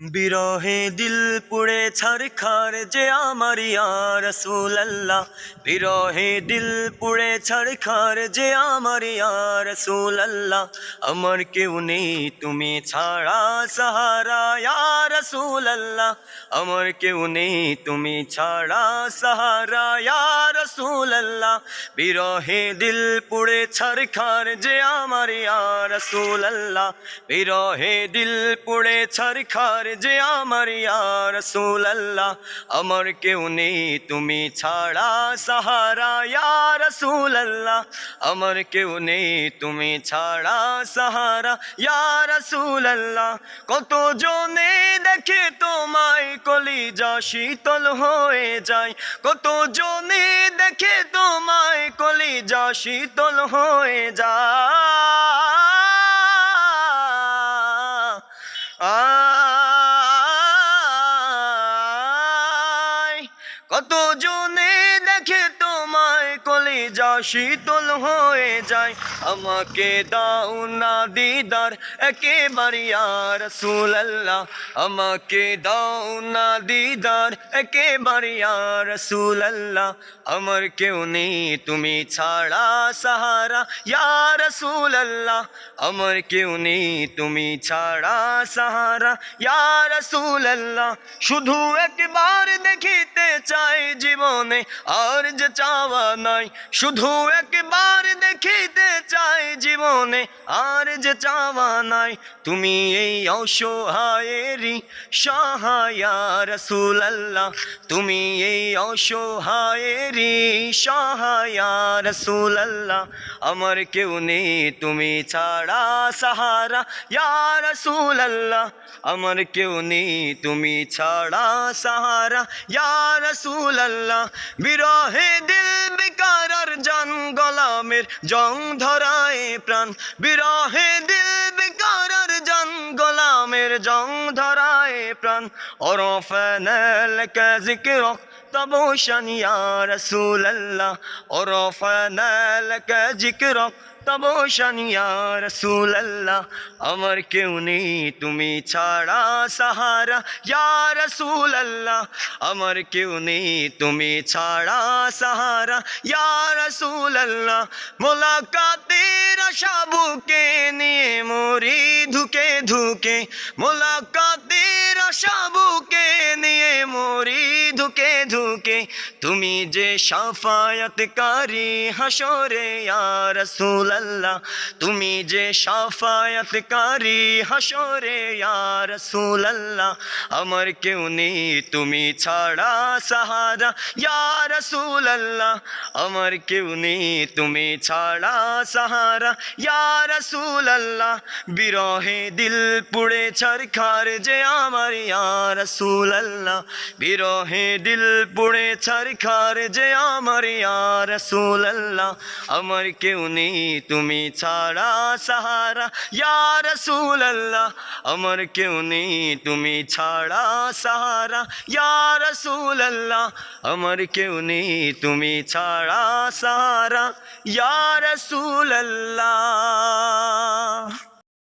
বিরহে দিল পুড়ে ছারখার যে আমার রসুল আল্লাহ বিরহে দিল পুড়ে ছারখার যে আমার রসুল আল্লাহ আমার কেউ নেই তুমি ছাড়া সাহারা রসুল আল্লাহ আমার কেউ নেই তুমি ছাড়া সাহারা রসুল আল্লাহ বিরহে দিল পুড়ে ছারখার যে আমার রসুল আল্লাহ বিরহে দিল পুড়ে ছারখার যে আমার রসুল আল্লাহ আমার কেউ নেই, তুমি ছাড়া সাহারা রসুল আল্লাহ আমার কেউ নেই, তুমি ছাড়া সাহারা রসুল আল্লাহ কত জনে দেখে তোমায় কলিজা শীতল হয়ে যায় কত জনে দেখে তোমায় কলিজা শীতল হয়ে যায়। কত জনে দেখে তোমায় কলে যা শীতল হয়ে যায়, আমাকে দাও না দিদার, একেবারে আর আল্লাহ আমাকে দাও না দিদার, একেবারে আর আল্লাহ আমার কেউ নেই, তুমি ছাড়া সাহারা ইয়ার রসুল আল্লাহ আমার কেউ নেই, তুমি ছাড়া সাহারা ইয়ার রসুল শুধু একবার দেখিতে চাই জীবনে, আর যে চাওয়া নাই শুধু একবার দেখিতে চাই জীবনে, আর যে চাওয়া নাই, তুমি এই অসহায়েরই সহায়া রসুল আল্লাহ তুমি এই অসহায়েরই সহায়া রসুল আল্লাহ আমার কেউ নেই, তুমি ছাড়া সাহারা, ইয়া রসুল আল্লাহ আমার কেউ নেই, তুমি ছাড়া সাহারা, ইয়া রসুল আল্লাহ বিরহে দিল সালামের জং ধরায় প্রাণ। বিরহে দিল বেকারার জং গোলামের জং ধরায় প্রাণ। ওরফানাল কা জিকর তবশান ইয়া রাসূলুল্লাহ। অরফ কা জিকর তবসানিয়া রসুল আল্লাহ আমার কেউ নেই, তুমি ছাড়া সাহারা। ইয়ার রসুল আমার কেউ নেই, তুমি ছাড়া সাহারা। ইয়ার রসুল মোলাকাতের সাবুকে নিয়ে, মরি ধুকে ধুকে, মোলাকাতের সাবুকে নিয়ে ধুকে ধুকে তুমি যে সাফায়াতকারী হাসরে ইয়া রসুল তুমি যে সাফায়াতকারী হাসরে রসুল আল্লাহ আমার কেউ নেই, তুমি ছাড়া সাহারা, ইয়া রসুল আল্লাহ আমার কেউ নেই, তুমি ছাড়া সাহারা, ইয়া সুলল্লাহ বিরহে দিল পুড়ে ছারখার যে আমার, ইয়া রসুল বিরহে দিল পুড়ে ছারখার যে আমার ইয়া রসুল আল্লাহ আমার কেউ নেই, তুমি ছাড়া সাহারা। ইয়া রসুল আল্লাহ আমার কেউ নেই, তুমি ছাড়া সাহারা। ইয়া রসুল আল্লাহ আমার কেউ নেই, তুমি ছাড়া সাহারা। ইয়া রসুল আল্লাহ